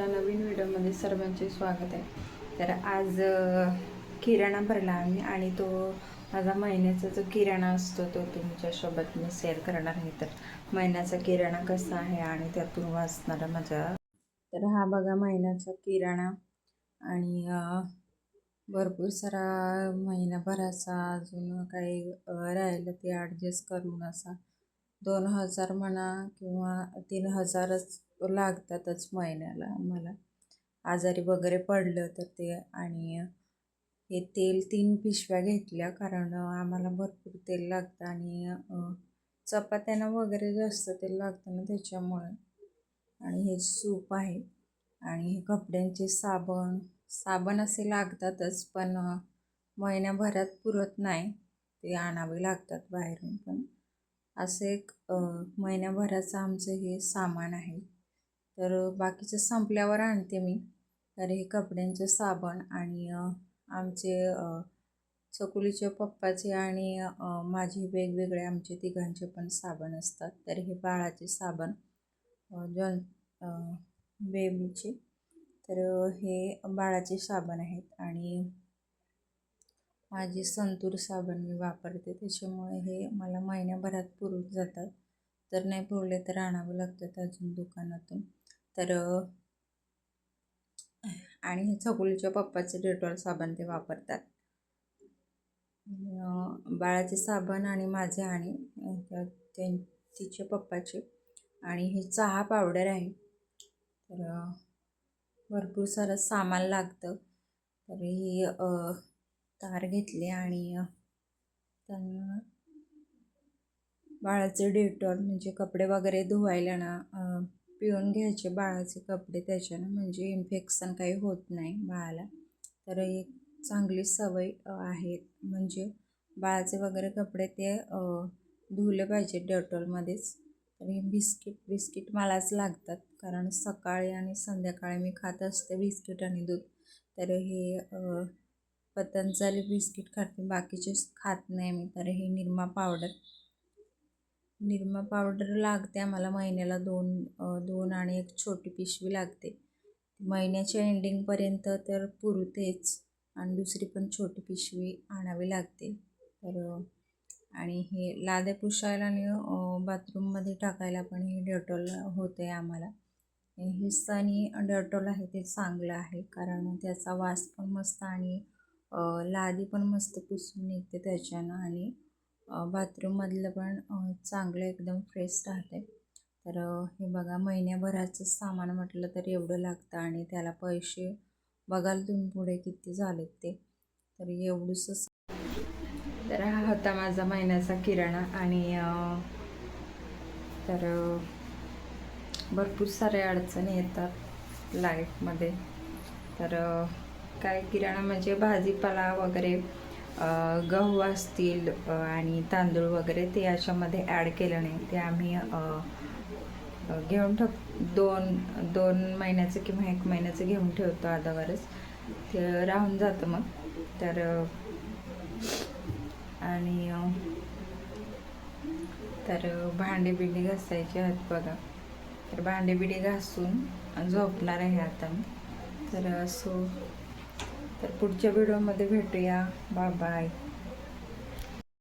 व्हिडिओमध्ये सर्वांचे स्वागत आहे. तर आज किराणा भरला आम्ही आणि तो माझा महिन्याचा जो किराणा असतो तो तुमच्यासोबत मी शेअर करणार आहे. तर महिन्याचा किराणा कसा आहे आणि त्यातून वाचणारा माझा तर हा बघा महिन्याचा किराणा आणि भरपूर सारा महिनाभराचा अजून काही राहिलं ते ॲडजस्ट करून असा दोन हजार म्हणा किंवा तीन हजारच लागतातच महिन्याला आम्हाला. आजारी वगैरे पडलं तर ते आणि हे तेल तीन पिशव्या घेतल्या कारण आम्हाला भरपूर तेल लागतं आणि चपात्यांना वगैरे जास्त तेल लागतं ना त्याच्यामुळे. आणि हे सूप आहे आणि हे कपड्यांचे साबण. साबण असे लागतातच पण महिन्याभरात पुरत नाही. ते आणावे लागतात बाहेरून पण. असे एक महिन्याभराचं आमचं हे सामान आहे. तर बाकीचं संपल्यावर आणते मी. तर हे कपड्यांचे साबण आणि आमचे चकुलीचे पप्पाचे आणि माझे वेगवेगळे आमचे तिघांचे पण साबण असतात. तर हे बाळाचे साबण जॉन बेबीचे. तर हे बाळाचे साबण आहेत आणि माझे संतूर साबण मी वापरते. त्याच्यामुळे हे मला महिन्याभरात पुरून जातात. तर नाही पुरले तर आणावं लागतात अजून दुकानातून. तर आणि हे पप्पाचे डेटॉल साबण ते वापरतात. बाळाचे साबण आणि माझे आणि अ, त्यां- पप्पाचे आणि हे चहा पावडर आहे. तर भरपूर सारं सामान लागतं. तर ही तार घेतली आणि त्यांना बाळाचे डेटॉल म्हणजे कपडे वगैरे धुवायला ना पिळून घ्यायचे बाळाचे कपडे त्याच्यानं म्हणजे इन्फेक्शन काही होत नाही बाळाला. तर एक चांगली सवय आहे. म्हणजे बाळाचे वगैरे कपडे ते धुले धुवले पाहिजे डेटॉलमध्येच. तर हे बिस्किट बिस्किट मलाच लागतात. कारण सकाळी आणि संध्याकाळी मी खात असते बिस्किट आणि दूध. तर हे पतंजली बिस्किट खाते. बाकीचेच खात नाही मी. तर हे निरमा पावडर. निरमा पावडर लागते आम्हाला महिन्याला दोन दोन आणि एक छोटी पिशवी लागते. महिन्याच्या एंडिंगपर्यंत तर पुरतेच आणि दुसरी पण छोटी पिशवी आणावी लागते. तर आणि हे लादे पुसायला आणि बाथरूममध्ये टाकायला पण हे डेटॉल होते आम्हाला. हे आणि डेटॉल आहे ते चांगलं आहे कारण त्याचा वास पण मस्त आणि लादी पण मस्त पुसून निघते त्याच्यानं आणि बाथरूममधलं पण चांगलं एकदम फ्रेश राहते तर हे बघा महिन्याभराचं सामान म्हटलं तर एवढं लागतं आणि त्याला पैसे बघाल तुम्ही पुढे किती झालेत ते. तर एवढंच तर हा होता माझा महिन्याचा किराणा आणि तर भरपूर साऱ्या अडचणी येतात लाईफमध्ये तर काय किराणा म्हणजे भाजीपाला वगैरे गहू असतील आणि तांदूळ वगैरे ते याच्यामध्ये ॲड केलं नाही. ते आम्ही घेऊन ठेव दोन दोन महिन्याचं किंवा एक महिन्याचं घेऊन ठेवतो अगोदरच ते राहून जातं मग. तर आणि तर भांडे बिंडी घासायचे आहेत बघा. तर भांडे बिंडी घासून झोपणार आहे आता मी. तर असो तर पुढच्या व्हिडिओमध्ये भेटूया. Bye bye